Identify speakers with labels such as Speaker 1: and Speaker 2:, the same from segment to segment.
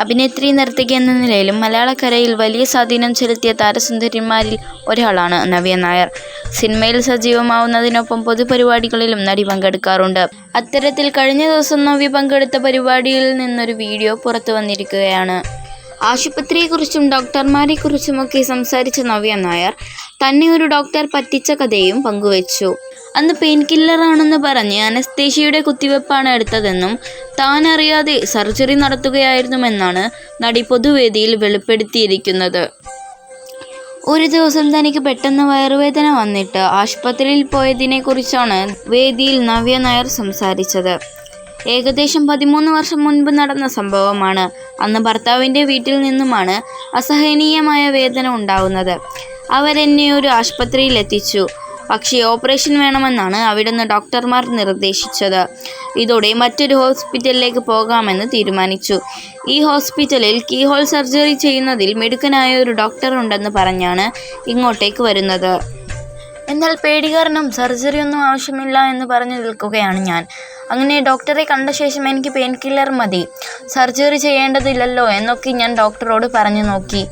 Speaker 1: അഭിനേത്രി നർത്തകി എന്ന നിലയിലും മലയാളക്കരയിൽ വലിയ സ്വാധീനം ചെലുത്തിയ താരസുന്ദരിമാരിൽ ഒരാളാണ് നവ്യ നായർ. സിനിമയിൽ സജീവമാവുന്നതിനൊപ്പം പൊതുപരിപാടികളിലും നടി പങ്കെടുക്കാറുണ്ട്. അത്തരത്തിൽ കഴിഞ്ഞ ദിവസം നവ്യ പങ്കെടുത്ത പരിപാടിയിൽ നിന്നൊരു വീഡിയോ പുറത്തു വന്നിരിക്കുകയാണ് ആശുപത്രിയെക്കുറിച്ചും ഡോക്ടർമാരെക്കുറിച്ചുമൊക്കെ സംസാരിച്ച നവ്യ നായർ തന്നെ ഒരു ഡോക്ടർ പറ്റിച്ച കഥയും പങ്കുവെച്ചു. അന്ന് പെയിൻ കില്ലറാണെന്ന് പറഞ്ഞ് അനസ്തേഷ്യയുടെ കുത്തിവെപ്പാണ് എടുത്തതെന്നും താൻ അറിയാതെ സർജറി നടത്തുകയായിരുന്നുമെന്നാണ് നടി പൊതുവേദിയിൽ വെളിപ്പെടുത്തിയിരിക്കുന്നത്. ഒരു ദിവസം തനിക്ക് പെട്ടെന്ന് വയറുവേദന വന്നിട്ട് ആശുപത്രിയിൽ പോയതിനെക്കുറിച്ചാണ് വേദിയിൽ നവ്യ നായർ സംസാരിച്ചത്. ഏകദേശം പതിമൂന്ന് വർഷം മുൻപ് നടന്ന സംഭവമാണ്. അന്ന് ഭർത്താവിന്റെ വീട്ടിൽ നിന്നുമാണ് അസഹനീയമായ വേദന ഉണ്ടാവുന്നത്. ആശുപത്രിയിൽ ആശുപത്രിയിലെത്തിച്ചു. പക്ഷേ ഓപ്പറേഷൻ വേണമെന്നാണ് അവിടുന്ന് ഡോക്ടർമാർ നിർദ്ദേശിച്ചത്. ഇതോടെ മറ്റൊരു ഹോസ്പിറ്റലിലേക്ക് പോകാമെന്ന് തീരുമാനിച്ചു. ഈ ഹോസ്പിറ്റലിൽ കീഹോൾ സർജറി ചെയ്യുന്നതിൽ മിടുക്കനായ ഒരു ഡോക്ടർ ഉണ്ടെന്ന് പറഞ്ഞാണ് ഇങ്ങോട്ടേക്ക് വരുന്നത്. എന്നാൽ പേടി കാരണം സർജറിയൊന്നും ആവശ്യമില്ല എന്ന് പറഞ്ഞു നിൽക്കുകയാണ് ഞാൻ. അങ്ങനെ ഡോക്ടറെ കണ്ട ശേഷം എനിക്ക് പെയിൻ കില്ലർ മതി, സർജറി ചെയ്യേണ്ടതില്ലല്ലോ എന്നൊക്കെ ഞാൻ ഡോക്ടറോട് പറഞ്ഞു നോക്കി.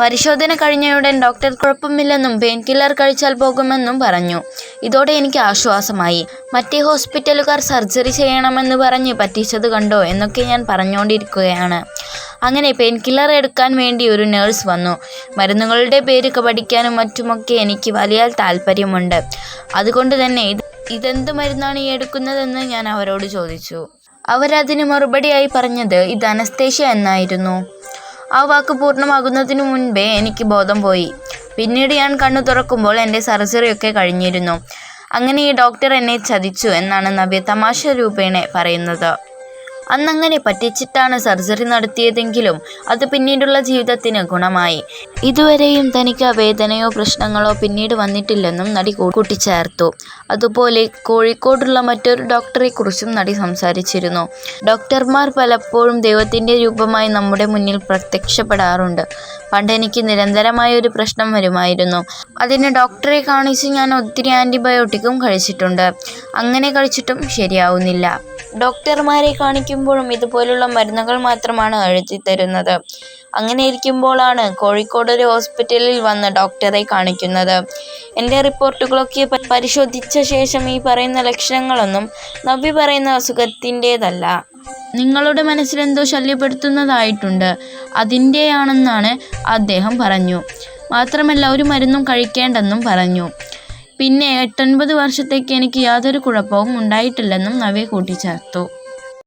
Speaker 1: പരിശോധന ഉടൻ ഡോക്ടർ കുഴപ്പമില്ലെന്നും പെയിൻ കില്ലർ കഴിച്ചാൽ പോകുമെന്നും പറഞ്ഞു. ഇതോടെ എനിക്ക് ആശ്വാസമായി. മറ്റേ ഹോസ്പിറ്റലുകാർ സർജറി ചെയ്യണമെന്ന് പറഞ്ഞ് പറ്റിച്ചത് കണ്ടോ എന്നൊക്കെ ഞാൻ പറഞ്ഞോണ്ടിരിക്കുകയാണ്. അങ്ങനെ പെയിൻ കില്ലർ എടുക്കാൻ വേണ്ടി ഒരു നേഴ്സ് വന്നു. മരുന്നുകളുടെ പേരൊക്കെ പഠിക്കാനും മറ്റുമൊക്കെ എനിക്ക് വലിയ താല്പര്യമുണ്ട് അതുകൊണ്ട് തന്നെ ഇത് ഇതെന്ത് മരുന്നാണ് ഈ എടുക്കുന്നതെന്ന് ഞാൻ അവരോട് ചോദിച്ചു. അവരതിന് മറുപടിയായി പറഞ്ഞത് ഇത് അനസ്തേഷ്യ എന്നായിരുന്നു. ആ വാക്ക് പൂർണമാകുന്നതിനു മുൻപേ എനിക്ക് ബോധം പോയി. പിന്നീട് ഞാൻ കണ്ണു തുറക്കുമ്പോൾ എന്റെ സർജറിയൊക്കെ കഴിഞ്ഞിരുന്നു. അങ്ങനെ ഈ ഡോക്ടർ എന്നെ ചതിച്ചു എന്നാണ് നവ്യ തമാശ രൂപേണ പറയുന്നത്. അന്നങ്ങനെ പറ്റിച്ചിട്ടാണ് സർജറി നടത്തിയതെങ്കിലും അത് പിന്നീടുള്ള ജീവിതത്തിന് ഗുണമായി. ഇതുവരെയും തനിക്ക് വേദനയോ പ്രശ്നങ്ങളോ പിന്നീട് വന്നിട്ടില്ലെന്നും നടി കൂട്ടിച്ചേർത്തു. അതുപോലെ കോഴിക്കോടുള്ള മറ്റൊരു ഡോക്ടറെക്കുറിച്ചും നടി സംസാരിച്ചിരുന്നു. ഡോക്ടർമാർ പലപ്പോഴും ദൈവത്തിന്റെ രൂപമായി നമ്മുടെ മുന്നിൽ പ്രത്യക്ഷപ്പെടാറുണ്ട്. പണ്ട് എനിക്ക് നിരന്തരമായ ഒരു പ്രശ്നം വരുമായിരുന്നു. അതിന് ഡോക്ടറെ കാണിച്ച് ഞാൻ ഒത്തിരി ആന്റിബയോട്ടിക്കും കഴിച്ചിട്ടുണ്ട്. അങ്ങനെ കഴിച്ചിട്ടും ശരിയാവുന്നില്ല. ഡോക്ടർമാരെ കാണിക്കുമ്പോഴും ഇതുപോലുള്ള മരുന്നുകൾ മാത്രമാണ് എഴുതി തരുന്നത് അങ്ങനെ ഇരിക്കുമ്പോഴാണ് കോഴിക്കോട് ഒരു ഹോസ്പിറ്റലിൽ വന്ന് ഡോക്ടറെ കാണിക്കുന്നത്. എന്റെ റിപ്പോർട്ടുകളൊക്കെ പരിശോധിച്ച ശേഷം ഈ പറയുന്ന ലക്ഷണങ്ങളൊന്നും നവ്യ പറയുന്ന അസുഖത്തിന്റേതല്ല നിങ്ങളുടെ മനസ്സിലെന്തോ ശല്യപ്പെടുത്തുന്നതായിട്ടുണ്ട്. അതിന്റെയാണെന്നാണ് അദ്ദേഹം പറഞ്ഞു. മാത്രമല്ല ഒരു മരുന്നും കഴിക്കേണ്ടെന്നും പറഞ്ഞു. പിന്നെ എട്ടൊൻപത് വർഷത്തേക്ക് എനിക്ക് യാതൊരു കുഴപ്പവും ഉണ്ടായിട്ടില്ലെന്നും നവ്യ കൂട്ടിച്ചേർത്തു.